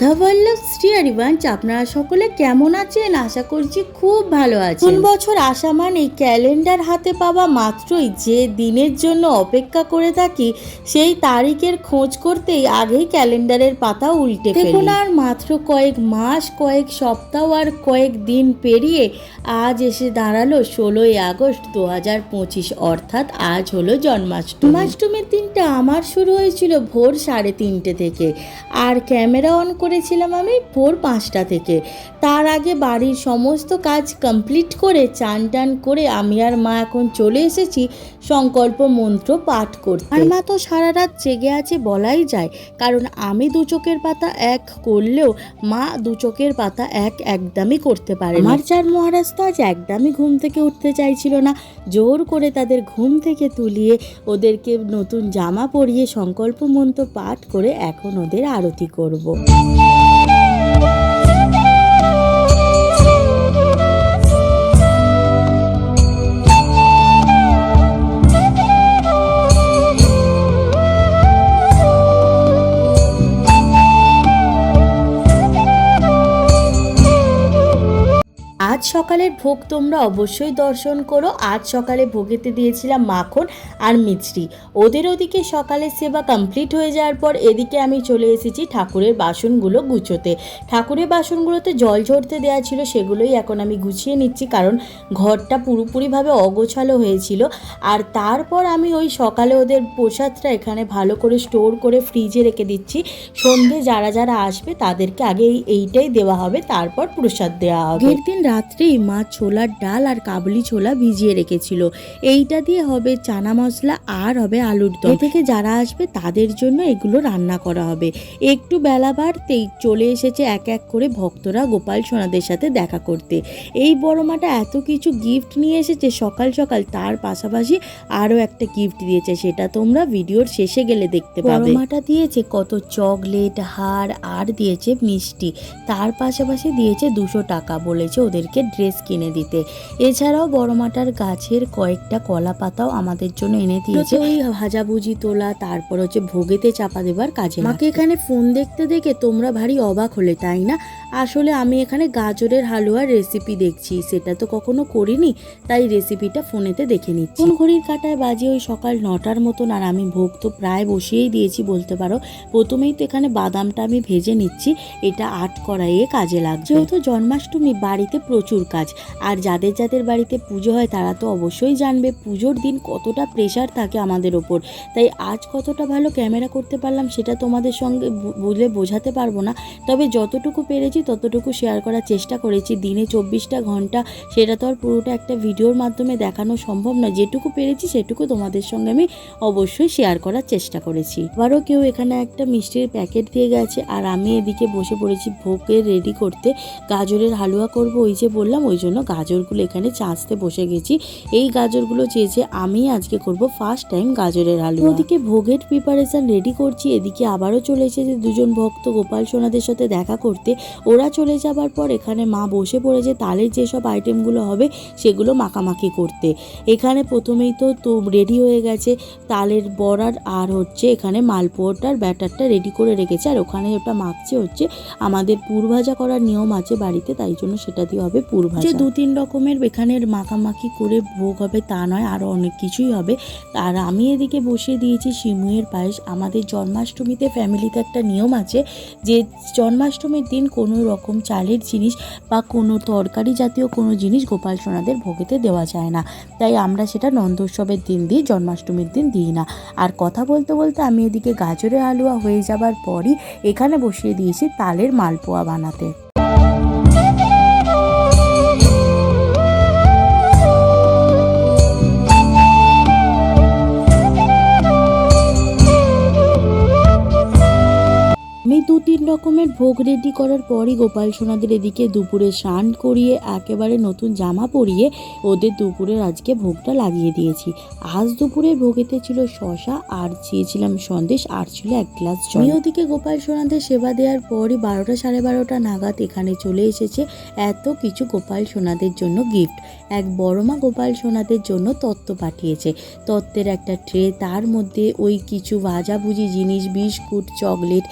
শ্রী হরিবংশ, আপনারা সকলে কেমন আছেন? আশা করছি খুব ভালো আছেন। কোন বছর আসা মানে ক্যালেন্ডার হাতে পাওয়া মাত্রই যে দিনের জন্য অপেক্ষা করে থাকি, সেই তারিখের খোঁজ করতেই আগেই ক্যালেন্ডারের পাতা উল্টে দেখুন আর মাত্র কয়েক মাস, কয়েক সপ্তাহ আর কয়েক দিন পেরিয়ে আজ এসে দাঁড়াল ষোলোই আগস্ট দু হাজার পঁচিশ, অর্থাৎ আজ হলো জন্মাষ্টমী। জন্মাষ্টমীর দিনটা আমার শুরু হয়েছিল ভোর সাড়ে তিনটে থেকে, আর ক্যামেরা অন করেছিলাম আমি ভোর পাঁচটা থেকে। তার আগে বাড়ির সমস্ত কাজ কমপ্লিট করে চান টান করে আমি আর মা এখন চলে এসেছি। সংকল্প মন্ত্র পাঠ করতে আর মা তো সারা রাত জেগে আছে বলাই যায় কারণ আমি দু চোখের পাতা এক করলেও মা দু চোখের পাতা এক একদমই করতে পারে। আমার চার মহারাজ তো আজ একদমই ঘুম থেকে উঠতে চাইছিল না জোর করে তাদের ঘুম থেকে তুলিয়ে ওদেরকে নতুন জামা পরিয়ে সংকল্প মন্ত্র পাঠ করে এখন ওদের আরতি করব। সকালের ভোগ তোমরা অবশ্যই দর্শন করো। আজ সকালে ভোগেতে দিয়েছিলাম মাখন আর মিছরি। ওদের ওদিকে সকালের সেবা কমপ্লিট হয়ে যাওয়ার পর এদিকে আমি চলে এসেছি ঠাকুরের বাসনগুলো গুছোতে। ঠাকুরের বাসনগুলোতে জল ঝরতে দেওয়া ছিল, সেগুলোই এখন আমি গুছিয়ে নিচ্ছি কারণ ঘরটা পুরোপুরিভাবে অগোছালো হয়েছিল। আর তারপর আমি ওই সকালে ওদের প্রসাদটা এখানে ভালো করে স্টোর করে ফ্রিজে রেখে দিচ্ছি। সন্ধে যারা যারা আসবে তাদেরকে আগে এই- এইটাই দেওয়া হবে, তারপর প্রসাদ দেওয়া হবে। দিন রাত্রেই মা ছোলার ডাল আর কাবলি ছোলা ভিজিয়ে রেখেছিল। এইটা দিয়ে হবে চানা মশলা আর হবে আলুর দম। থেকে যারা আসবে তাদের জন্য এগুলো রান্না করা হবে। একটু বেলা বাড়তেই চলে এসেছে এক এক করে ভক্তরা গোপাল সোনাদের সাথে দেখা করতে। এই বড় মাটা এত কিছু গিফট নিয়ে এসেছে সকাল সকাল, তার পাশাপাশি আরও একটা গিফট দিয়েছে, সেটা তোমরা ভিডিওর শেষে গেলে দেখতে পাবে। মাটা দিয়েছে কত চকলেট হার আর দিয়েছে মিষ্টি। তার পাশাপাশি দিয়েছে দুশো টাকা বলেছে ওদেরকে ড্রেস কিনে দিতে। এছাড়াও বড় মাটার গাছের কয়েকটা কলা পাতাও আমাদের জন্য এনে দিয়েছে। ওই ভাজাভুজি তোলা তারপর হচ্ছে ভোগেতে চাপা দেবার কাজে মাকে এখানে ফোন দেখতে দেখে তোমরা ভারী অবাক হলে তাই না? আসলে আমি এখানে গাজরের হালুয়ার রেসিপি দেখছি সেটা তো কখনো করিনি তাই রেসিপিটা ফোনেতে দেখে নিচ্ছি। কোন ঘড়ির কাটায় বাজে ওই সকাল নটার মতন আর আমি ভোগ তো প্রায় বসিয়েই দিয়েছি বলতে পারো। প্রথমেই তো এখানে বাদামটা আমি ভেজে নিচ্ছি এটা আট কড়াইয়ে কাজে লাগছে। যেহেতু জন্মাষ্টমী বাড়িতে প্রচুর কাজ। আর যাদের যাদের বাড়িতে পুজো হয়, তারা তো অবশ্যই জানবে পুজোর দিন কতটা প্রেশার থাকে আমাদের ওপর। তাই আজ কতটা ভালো ক্যামেরা করতে পারলাম সেটা তোমাদের সঙ্গে বু- বলে বোঝাতে পারব না। তবে যতটুকু পেরেছি ততটুকু শেয়ার করার চেষ্টা করেছি। দিনে চব্বিশটা ঘণ্টা সেটা তো আর পুরোটা একটা ভিডিওর মাধ্যমে দেখানো সম্ভব না যেটুকু পেরেছি সেটুকু তোমাদের সঙ্গে আমি অবশ্যই শেয়ার করার চেষ্টা করেছি। আবারও কেউ এখানে একটা মিষ্টির প্যাকেট দিয়ে গেছে। আর আমি এদিকে বসে পড়েছি ভোগের রেডি করতে। গাজরের হালুয়া করব, ওই যে বললাম ওই জন্য গাজরগুলো এখানে চাঁচতে বসে গেছি। এই গাজরগুলো চেয়েছে আমি আজকে করব ফার্স্ট টাইম গাজরের আলু ওদিকে ভোগের প্রিপারেশন রেডি করছি, এদিকে আবারও চলে এসেছে দুজন ভক্ত গোপাল সোনাদের সাথে দেখা করতে। ওরা চলে যাবার পর এখানে মা বসে পড়েছে তালের যেসব আইটেমগুলো হবে সেগুলো মাখামাখি করতে। এখানে প্রথমেই তো তো রেডি হয়ে গেছে তালের বড়ার, আর হচ্ছে এখানে মালপোয়াটার ব্যাটারটা রেডি করে রেখেছে। আর ওখানে ওটা মাখছে হচ্ছে, আমাদের পুর ভাজা করার নিয়ম আছে বাড়িতে, তাই জন্য সেটা দিয়ে হবে পুর ভাজা যে দু তিন রকমের এখানের মাখামাখি করে ভোগ হবে তা নয় আরও অনেক কিছুই হবে। আর আমি এদিকে বসিয়ে দিয়েছি সিমুয়ের পায়েস। আমাদের জন্মাষ্টমীতে ফ্যামিলিতে একটা নিয়ম আছে যে জন্মাষ্টমীর দিন কোনো রকম চালের জিনিস বা কোনো তরকারি জাতীয় কোনো জিনিস গোপাল সোনাদের ভোগেতে দেওয়া যায় না। তাই আমরা সেটা নন্দোৎসবের দিন দিই জন্মাষ্টমীর দিন দিই না। আর কথা বলতে বলতে আমি এদিকে গাজরের হালুয়া হয়ে যাবার পরই এখানে বসিয়ে দিয়েছি তালের মালপোয়া বানাতে। দু তিন রকমের ভোগ রেডি করার পরই গোপাল সোনাদের এদিকে দুপুরে স্নান করিয়ে একেবারে নতুন জামা পরিয়ে ওদের দুপুরের আজকে ভোগটা লাগিয়ে দিয়েছি। আজ দুপুরে ভোগেতে ছিল শশা আর চেয়েছিলাম সন্দেশ আর ছিল এক গ্লাস জল। ওদিকে গোপাল সোনাদের সেবা দেওয়ার পরই বারোটা সাড়ে বারোটা নাগাদ এখানে চলে এসেছে এত কিছু গোপাল সোনাদের জন্য গিফট এক বড় মা গোপাল সোনাদের জন্য তত্ত্ব পাঠিয়েছে। তত্ত্বের একটা ট্রে তার মধ্যে ওই কিছু ভাজাভুজি জিনিস বিস্কুট চকলেট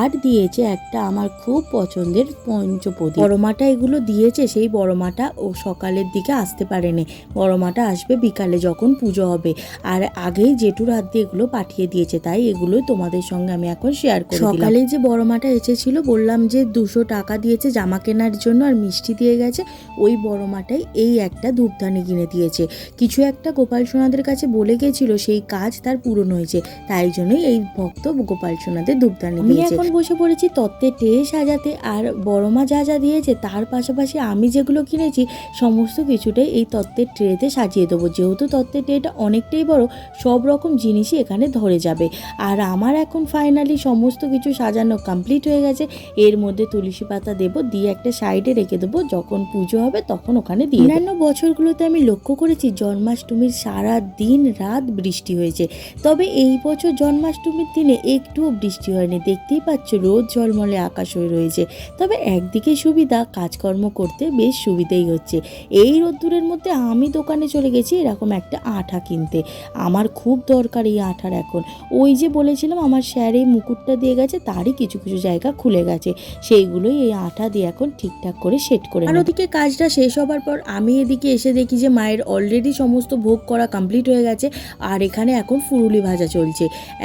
আর দিয়েছে একটা আমার খুব পছন্দের পঞ্চপদী বড় মাটা এগুলো দিয়েছে সেই বড় মাটা ও সকালের দিকে আসতে পারেনি। বড় মাটা আসবে বিকালে যখন পুজো হবে। আর আগেই জেঠুর হাত দিয়ে এগুলো পাঠিয়ে দিয়েছে তাই এগুলো তোমাদের সঙ্গে আমি এখন শেয়ার করি সকালে যে বড় মাটা এসেছিল বললাম যে দুশো টাকা দিয়েছে জামা কেনার জন্য আর মিষ্টি দিয়ে গেছে। ওই বড় মাটাই এই একটা ধূপধানি কিনে দিয়েছে। কিছু একটা গোপাল সোনাদের কাছে বলে গেছিল সেই কাজ তার পূরণ হয়েছে। তাই জন্যই এই ভক্ত গোপাল সোনাদের ধূপধানি আমি এখন বসে পড়েছি তত্ত্বে টে সাজাতে আর বড় মা যা যা দিয়েছে, তার পাশাপাশি আমি যেগুলো কিনেছি, সমস্ত কিছুটাই এই তত্ত্বের ট্রেতে সাজিয়ে দেবো। যেহেতু তত্ত্বের ট্রেটা অনেকটাই বড়, সব রকম জিনিসই এখানে ধরে যাবে। আর আমার এখন ফাইনালি সমস্ত কিছু সাজানো কমপ্লিট হয়ে গেছে। এর মধ্যে তুলসী পাতা দেবো, দিয়ে একটা সাইডে রেখে দেবো। যখন পুজো হবে, তখন ওখানে দিয়ে অন্যান্য বছরগুলোতে আমি লক্ষ্য করেছি, জন্মাষ্টমীর সারা দিন রাত বৃষ্টি হয়েছে। তবে এই বছর জন্মাষ্টমীর দিনে একটুও বৃষ্টি হয়নি। দেখতেই পাচ্ছ রোদ ঝলমলে আকাশ হয়ে রয়েছে। তবে একদিকে সুবিধা কাজকর্ম করতে বেশ সুবিধেই হচ্ছে। এই রোদ্দুরের মধ্যে আমি দোকানে চলে গেছি এরকম একটা আঠা কিনতে। আমার খুব দরকার এই আঠার এখন। ওই যে বলেছিলাম আমার স্যার এই মুকুটটা দিয়ে গেছে তারই কিছু কিছু জায়গা খুলে গেছে। সেইগুলোই এই আঠা দিয়ে এখন ঠিকঠাক করে সেট করে আর ওদিকে কাজটা শেষ হবার পর আমি এদিকে এসে দেখি যে মায়ের অলরেডি সমস্ত ভোগ করা কমপ্লিট হয়ে গেছে আর এখানে এখন ফুরুলি ভাজা চলছে।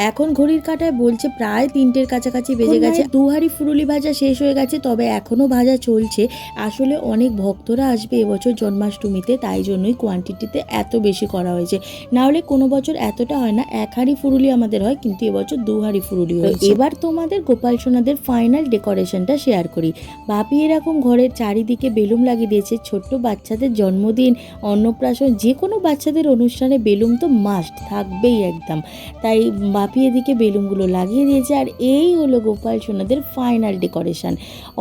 এখন ঘড়ির কাঁটায় বলছে প্রায় তিনটের কাছাকাছি বেজে গেছে দু দুহারি ফুরুলি ভাজা শেষ হয়ে গেছে তবে এখনও ভাজা চলছে। আসলে অনেক ভক্তরা আসবে এবছর জন্মাষ্টমীতে তাই জন্যই কোয়ান্টিটিতে এত বেশি করা হয়েছে। না হলে কোনো বছর এতটা হয় না এক হাঁড়ি ফুরুলি আমাদের হয় কিন্তু এবছর দু হাঁড়ি ফুরুলি হয় এবার তোমাদের গোপাল সোনাদের ফাইনাল ডেকোরেশনটা শেয়ার করি। বাপি এরকম ঘরের চারিদিকে বেলুন লাগিয়ে দিয়েছে ছোট্ট বাচ্চাদের জন্মদিন অন্নপ্রাশন যে কোনো বাচ্চাদের অনুষ্ঠানে বেলুন তো মাস্ট থাকবেই একদম। তাই বাপি এদিকে বেলুনগুলো লাগিয়ে দিয়েছে আর এই হলো গোপাল সোনাদের ফাইনাল ডেকোরেশন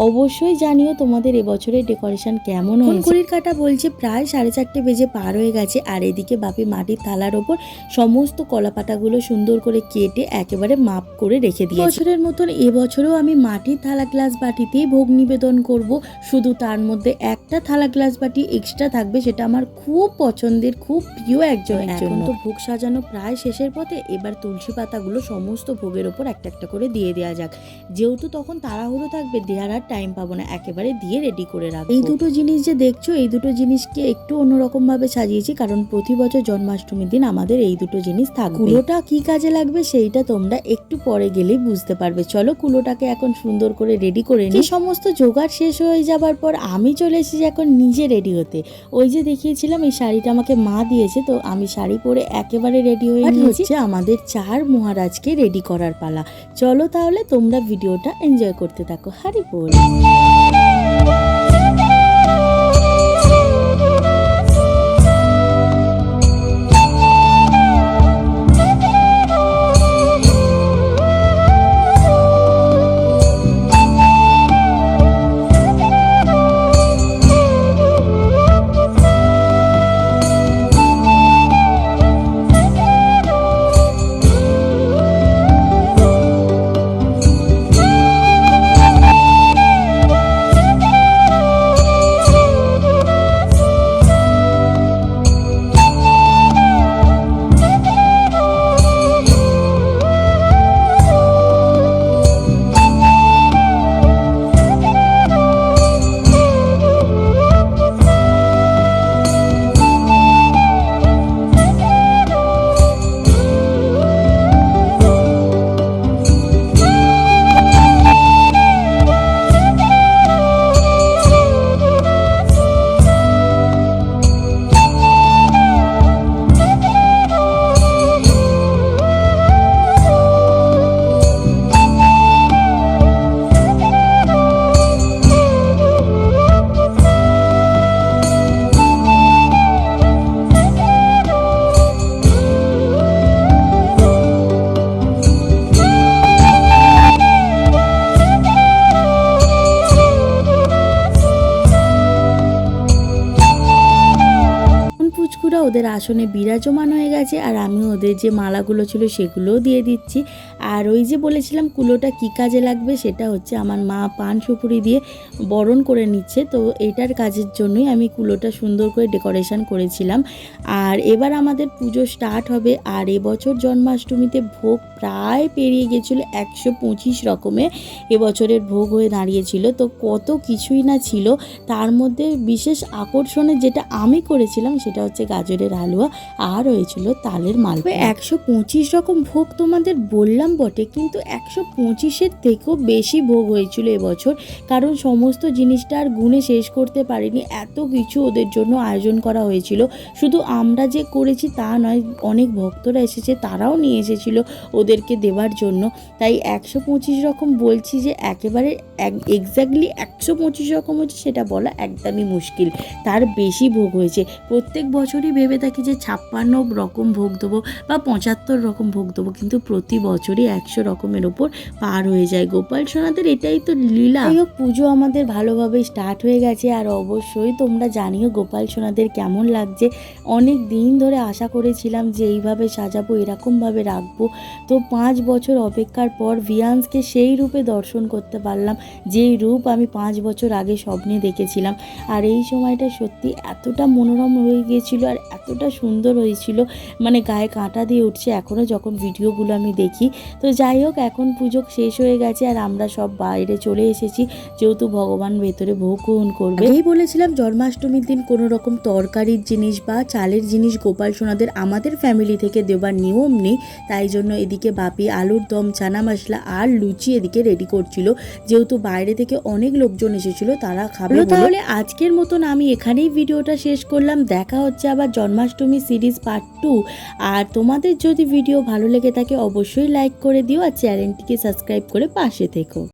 অবশ্যই জানিও তোমাদের এবছরের ডেকোরেশন কেমন হয়েছে। ঘড়ির কাটা বলছে প্রায় সাড়ে চারটে বেজে পার হয়ে গেছে আর এদিকে বাপি মাটির থালার ওপর সমস্ত কলাপাতাগুলো সুন্দর করে কেটে একেবারে মাপ করে রেখে দিয়ে বছরের মতন এবছরেও আমি মাটির থালা গ্লাস বাটিতেই ভোগ নিবেদন করব। শুধু তার মধ্যে একটা থালা গ্লাস বাটি এক্সট্রা থাকবে সেটা আমার খুব পছন্দের খুব প্রিয় একজনের জন্য। তো ভোগ সাজানো প্রায় শেষের পথে এবার তুলসী পাতাগুলো সমস্ত ভোগের ওপর একটা একটা করে দিয়ে দেওয়া যাক। যেহেতু তখন তাড়াহুড়ো থাকবে দেওয়ার আর টাইম পাবো না একেবারে দিয়ে রেডি করে রাখব। এই দুটো জিনিস যে দেখছ এই দুটো জিনিসকে একটু অন্যরকম ভাবে সাজিয়েছি কারণ প্রতি বছর জন্মাষ্টমীর দিন আমাদের এই দুটো জিনিস থাকবে। কুলোটা কি কাজে লাগবে সেইটা তোমরা একটু পরে গেলেই বুঝতে পারবে। চলো কুলোটাকে এখন সুন্দর করে রেডি করে নিই। সমস্ত জোগাড় শেষ হয়ে যাবার পর আমি চলে এসেছি এখন নিজে রেডি হতে। ওই যে দেখিয়েছিলাম এই শাড়িটা আমাকে মা দিয়েছে তো আমি শাড়ি পরে একেবারে রেডি হয়ে নিয়েছি আমাদের চার মহারাজকে রেডি করার পালা। চলো তাহলে তোমরা ভিডিওটা এনজয় করতে থাকো। হারি বল ওদের আসনে বিরাজমান হয়ে গেছে আর আমি ওদের যে মালাগুলো ছিল সেগুলোও দিয়ে দিচ্ছি। আর ওই যে বলেছিলাম কুলোটা কী কাজে লাগবে সেটা হচ্ছে আমার মা পান সুপুরি দিয়ে বরণ করে নিচ্ছে। তো এটার কাজের জন্যই আমি কুলোটা সুন্দর করে ডেকোরেশন করেছিলাম। আর এবার আমাদের পুজো স্টার্ট হবে আর এবছর জন্মাষ্টমীতে ভোগ প্রায় পেরিয়ে গেছিল একশো পঁচিশ রকমের এবছরের ভোগ হয়ে দাঁড়িয়েছিল। তো কত কিছুই না ছিল। তার মধ্যে বিশেষ আকর্ষণে যেটা আমি করেছিলাম সেটা হচ্ছে গাজরের হালুয়া আর হয়েছিল তালের মালপোয়া। একশো পঁচিশ রকম ভোগ তোমাদের বললাম বটে, কিন্তু একশো পঁচিশের থেকেও বেশি ভোগ হয়েছিল এবছর, কারণ সমস্ত জিনিসটা আর গুণে শেষ করতে পারিনি। এত কিছু ওদের জন্য আয়োজন করা হয়েছিল। শুধু আমরা যে করেছি তা নয়, অনেক ভক্তরা এসেছে, তারাও নিয়ে এসেছিল ওদেরকে দেওয়ার জন্য। তাই একশো পঁচিশ রকম বলছি যে একেবারে এক্স্যাক্টলি একশো পঁচিশ রকম হচ্ছে সেটা বলা একদমই মুশকিল। তার বেশি ভোগ হয়েছে। প্রত্যেক বছরই ভেবে থাকি যে ছাপ্পান্ন রকম ভোগ দেবো বা পঁচাত্তর রকম ভোগ দেবো, কিন্তু প্রতি বছরই একশো রকমের ওপর পার হয়ে যায়। গোপাল সোনাদের এটাই তো লীলা। হোক, পুজো আমাদের ভালোভাবে স্টার্ট হয়ে গেছে আর অবশ্যই তোমরা জানিও গোপাল সোনাদের কেমন লাগছে। অনেক দিন ধরে আশা করেছিলাম যে এইভাবে সাজাবো, এরকমভাবে রাখব। তো পাঁচ বছর অপেক্ষার পর ভিয়ান্সকে সেই রূপে দর্শন করতে পারলাম, যেই রূপ আমি পাঁচ বছর আগে স্বপ্নে দেখেছিলাম। আর এই সময়টা সত্যি এতটা মনোরম হয়ে গিয়েছিল আর এতটা সুন্দর হয়েছিল। মানে গায়ে কাঁটা দিয়ে উঠছে এখনও যখন ভিডিওগুলো আমি দেখি। তো যাই হোক এখন পুজো শেষ হয়ে গেছে আর আমরা সব বাইরে চলে এসেছি। যেহেতু ভগবান ভেতরে ভোগ গ্রহণ করবে। এই বলেছিলাম জন্মাষ্টমীর দিন কোনো রকম তরকারির জিনিস বা চালের জিনিস গোপাল সোনাদের আমাদের ফ্যামিলি থেকে দেওয়ার নিয়ম নেই। তাই জন্য এদিকে বাপি আলুর দম চানা মশলা আর লুচি এদিকে রেডি করছিল। যেহেতু বাইরে থেকে অনেক লোকজন এসেছিল তারা খাবে তাহলে আজকের মতন আমি এখানেই ভিডিওটা শেষ করলাম। দেখা হচ্ছে আবার জন্মাষ্টমী সিরিজ পার্ট টু আর তোমাদের যদি ভিডিও ভালো লেগে থাকে, অবশ্যই লাইক করে দিও আর চ্যানেলটিকে সাবস্ক্রাইব করে পাশে থেকো।